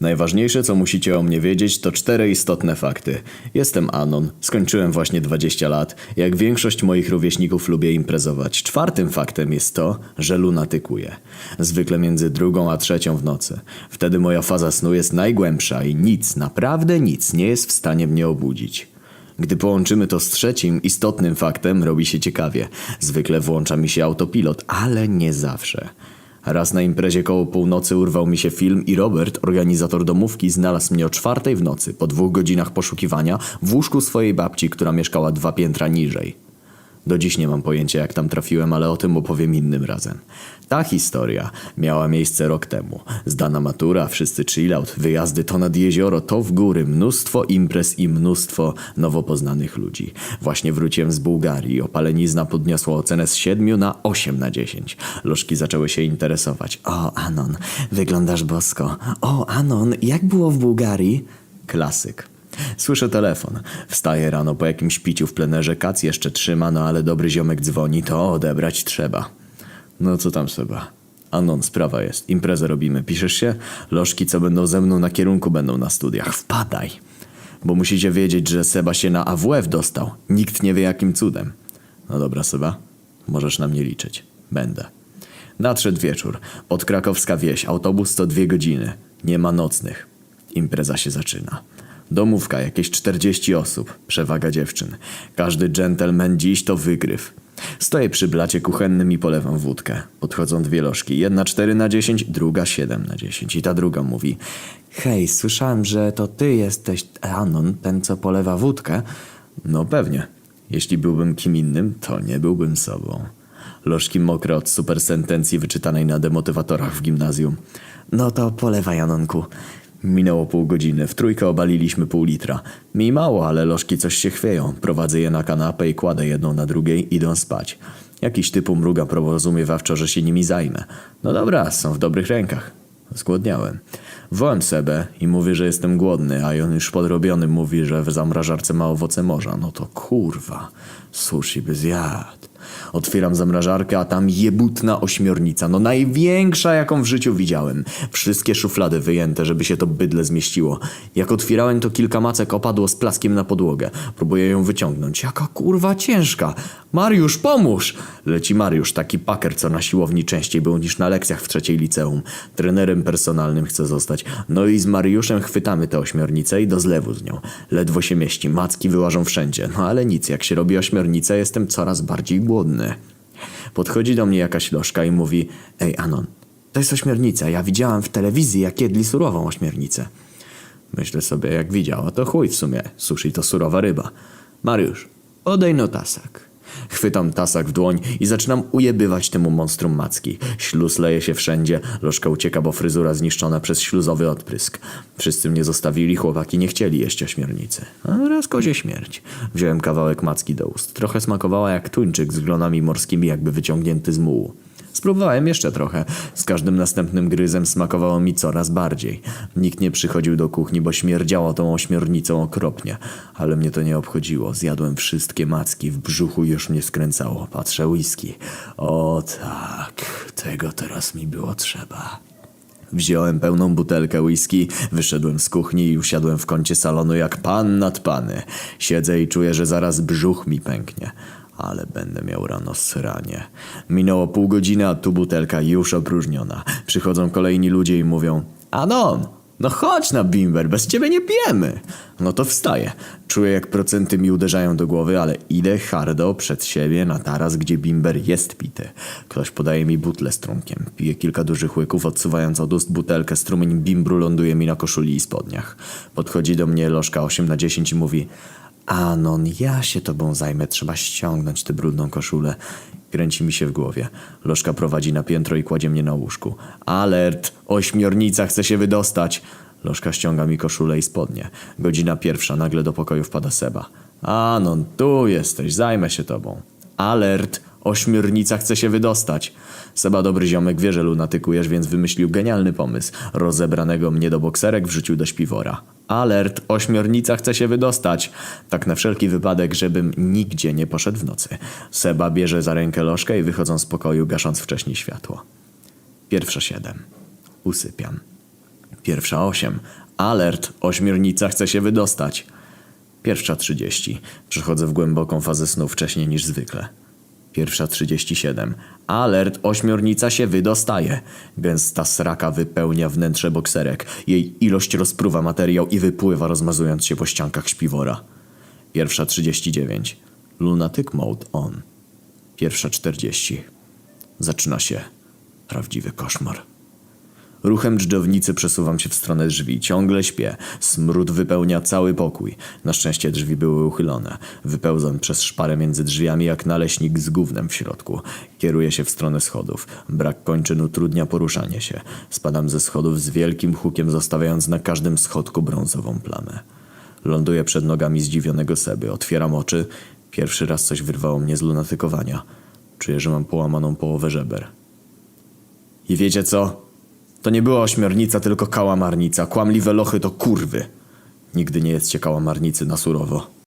Najważniejsze, co musicie o mnie wiedzieć, to cztery istotne fakty. Jestem Anon, skończyłem właśnie 20 lat. Jak większość moich rówieśników lubię imprezować. Czwartym faktem jest to, że lunatykuję. Zwykle między drugą a trzecią w nocy. Wtedy moja faza snu jest najgłębsza i nic, naprawdę nic nie jest w stanie mnie obudzić. Gdy połączymy to z trzecim istotnym faktem, robi się ciekawie. Zwykle włącza mi się autopilot, ale nie zawsze. Raz na imprezie koło północy urwał mi się film i Robert, organizator domówki, znalazł mnie o czwartej w nocy, po dwóch godzinach poszukiwania, w łóżku swojej babci, która mieszkała dwa piętra niżej. Do dziś nie mam pojęcia jak tam trafiłem, ale o tym opowiem innym razem. Ta historia miała miejsce rok temu. Zdana matura, wszyscy chillout, wyjazdy to nad jezioro, to w góry, mnóstwo imprez i mnóstwo nowo poznanych ludzi. Właśnie wróciłem z Bułgarii, opalenizna podniosła ocenę z 7 na 8 na 10. Lożki zaczęły się interesować. O, Anon, wyglądasz bosko. O, Anon, jak było w Bułgarii? Klasyk. Słyszę telefon. Wstaję rano po jakimś piciu w plenerze, kac jeszcze trzyma, no ale dobry ziomek dzwoni, to odebrać trzeba. No co tam Seba? Anon, sprawa jest. Imprezę robimy. Piszesz się? Lożki, co będą ze mną na kierunku, będą na studiach. Wpadaj. Bo musicie wiedzieć, że Seba się na AWF dostał. Nikt nie wie jakim cudem. No dobra, Seba. Możesz na mnie liczyć. Będę. Nadszedł wieczór. Podkrakowska wieś. Autobus to dwie godziny. Nie ma nocnych. Impreza się zaczyna. Domówka, jakieś 40 osób, przewaga dziewczyn. Każdy dżentelmen dziś to wygryw. Stoję przy blacie kuchennym i polewam wódkę. Podchodzą dwie lożki. Jedna 4 na 10, druga 7 na 10. I ta druga mówi: Hej, słyszałem, że to ty jesteś Anon, ten co polewa wódkę. No pewnie. Jeśli byłbym kim innym, to nie byłbym sobą. Lożki mokre od super sentencji wyczytanej na demotywatorach w gimnazjum. No to polewaj, Anonku. Minęło pół godziny. W trójkę obaliliśmy pół litra. Mi mało, ale lożki coś się chwieją. Prowadzę je na kanapę i kładę jedną na drugiej, idą spać. Jakiś typu mruga porozumiewawczo, że się nimi zajmę. No dobra, są w dobrych rękach. Zgłodniałem. Wołem Sebę i mówię, że jestem głodny, a on już podrobiony mówi, że w zamrażarce ma owoce morza. No to kurwa, sushi by zjadł. Otwieram zamrażarkę, a tam jebutna ośmiornica. No największa, jaką w życiu widziałem. Wszystkie szuflady wyjęte, żeby się to bydle zmieściło. Jak otwierałem, to kilka macek opadło z plaskiem na podłogę. Próbuję ją wyciągnąć. Jaka kurwa ciężka. Mariusz, pomóż! Leci Mariusz, taki paker, co na siłowni częściej był niż na lekcjach w trzeciej liceum. Trenerem personalnym chce zostać. No i z Mariuszem chwytamy tę ośmiornicę i do zlewu z nią. Ledwo się mieści, macki wyłażą wszędzie. No ale nic, jak się robi ośmiornicę, jestem coraz bardziej głodny. Podchodzi do mnie jakaś lożka i mówi Ej Anon, to jest ośmiornica. Ja widziałam w telewizji, jak jedli surową ośmiornicę. Myślę sobie, jak widziała, to chuj w sumie. Sushi to surowa ryba. Mariusz, odej no tasak. Chwytam tasak w dłoń i zaczynam ujebywać temu monstrum macki. Śluz leje się wszędzie, lożka ucieka, bo fryzura zniszczona przez śluzowy odprysk. Wszyscy mnie zostawili, chłopaki nie chcieli jeść ośmiornicy. A raz kozie śmierć. Wziąłem kawałek macki do ust. Trochę smakowała jak tuńczyk z glonami morskimi, jakby wyciągnięty z mułu. Spróbowałem jeszcze trochę. Z każdym następnym gryzem smakowało mi coraz bardziej. Nikt nie przychodził do kuchni, bo śmierdziało tą ośmiornicą okropnie. Ale mnie to nie obchodziło. Zjadłem wszystkie macki, w brzuchu już mnie skręcało. Patrzę whisky. O tak, tego teraz mi było trzeba. Wziąłem pełną butelkę whisky, wyszedłem z kuchni i usiadłem w kącie salonu jak pan nad pany. Siedzę i czuję, że zaraz brzuch mi pęknie. Ale będę miał rano sranie. Minęło pół godziny, a tu butelka już opróżniona. Przychodzą kolejni ludzie i mówią Anon, no chodź na bimber, bez ciebie nie pijemy. No to wstaję. Czuję jak procenty mi uderzają do głowy, ale idę hardo przed siebie na taras, gdzie bimber jest pity. Ktoś podaje mi butlę z trunkiem. Piję kilka dużych łyków, odsuwając od ust butelkę. Strumień bimbru ląduje mi na koszuli i spodniach. Podchodzi do mnie lożka 8 na 10 i mówi Anon, ja się tobą zajmę, trzeba ściągnąć tę brudną koszulę. Kręci mi się w głowie. Lożka prowadzi na piętro i kładzie mnie na łóżku. Alert! Ośmiornica chce się wydostać! Lożka ściąga mi koszulę i spodnie. Godzina pierwsza, nagle do pokoju wpada Seba. Anon, tu jesteś, zajmę się tobą. Alert! Ośmiornica chce się wydostać. Seba dobry ziomek wie, że lunatykujesz, więc wymyślił genialny pomysł. Rozebranego mnie do bokserek wrzucił do śpiwora. Alert! Ośmiornica chce się wydostać. Tak na wszelki wypadek, żebym nigdzie nie poszedł w nocy. Seba bierze za rękę lożkę i wychodzą z pokoju, gasząc wcześniej światło. Pierwsze siedem. Usypiam. Pierwsza osiem. Alert, ośmiornica chce się wydostać. Pierwsza trzydzieści. Przechodzę w głęboką fazę snu wcześniej niż zwykle. Pierwsza trzydzieści siedem. Alert, ośmiornica się wydostaje. Gęsta sraka wypełnia wnętrze bokserek. Jej ilość rozpruwa materiał i wypływa rozmazując się po ściankach śpiwora. Pierwsza trzydzieści dziewięć. Lunatic mode on. Pierwsza czterdzieści. Zaczyna się prawdziwy koszmar. Ruchem dżdżownicy przesuwam się w stronę drzwi. Ciągle śpię. Smród wypełnia cały pokój. Na szczęście drzwi były uchylone. Wypełzam przez szparę między drzwiami jak naleśnik z gównem w środku. Kieruję się w stronę schodów. Brak kończyn utrudnia poruszanie się. Spadam ze schodów z wielkim hukiem, zostawiając na każdym schodku brązową plamę. Ląduję przed nogami zdziwionego Seby. Otwieram oczy. Pierwszy raz coś wyrwało mnie z lunatykowania. Czuję, że mam połamaną połowę żeber. I wiecie co? To nie była ośmiornica, tylko kałamarnica. Kłamliwe lochy to kurwy. Nigdy nie jedzcie kałamarnicy na surowo.